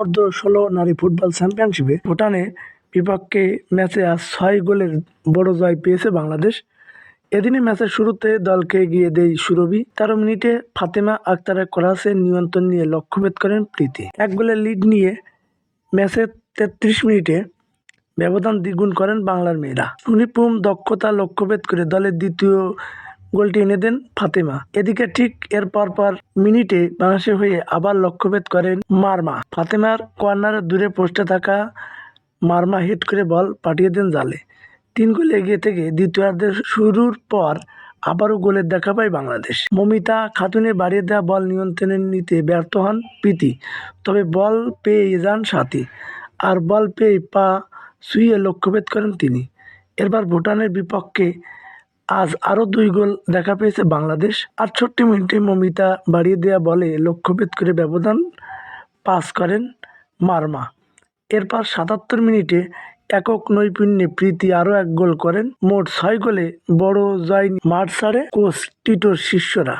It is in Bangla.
অর্ধ ষোলো নারী ফুটবল চ্যাম্পিয়নশিপে ভুটানে বিপক্ষে ম্যাচে আজ ছয় গোলের বড় জয় পেয়েছে বাংলাদেশ। এদিনে ম্যাচের শুরুতে দলকে এগিয়ে দেয় সুরভি। তেরো মিনিটে ফাতেমা আক্তারের ক্রসে নিয়ন্ত্রণ নিয়ে লক্ষ্যভেদ করেন প্রীতি। এক গোলের লিড নিয়ে ম্যাচের তেত্রিশ মিনিটে ব্যবধান দ্বিগুণ করেন বাংলার মেয়েরা। সুনিপুম দক্ষতা লক্ষ্যভেদ করে দলের দ্বিতীয় গোলটি এনে দেন ফাতেমা। এদিকে ঠিক এর পর মিনিটে বাংলাদেশের হয়ে আবার লক্ষ্যভেদ করেন মারমা। ফাতেমার কর্নারে দূরে পোস্টে থাকা মারমা হিট করে বল পাঠিয়ে দেন জালে। তিন গোল এগিয়ে থেকে দ্বিতীয়ার্ধের শুরুর পর আবারও গোলের দেখা পায় বাংলাদেশ। মমিতা খাতুনে বাড়িয়ে দেওয়া বল নিয়ন্ত্রণে নিতে ব্যর্থ হন প্রীতি। তবে বল পেয়ে যান সাথী। আর বল পেয়ে পা ছুঁয়ে লক্ষ্যভেদ করেন তিনি। এরপর ভুটানের বিপক্ষে আজ আরও দুই গোল দেখা পেয়েছে বাংলাদেশ। আটষট্টি মিনিটে মমিতা বাড়িয়ে দেওয়া বলে লক্ষ্যভেদ করে ব্যবধান পাস করেন মারমা। এরপর সাতাত্তর মিনিটে একক নৈপুণ্যে প্রীতি আরও এক গোল করেন। মোট ছয় গোলে বড় জয় মার্সারে কোচ, টিটোর শিষ্যরা।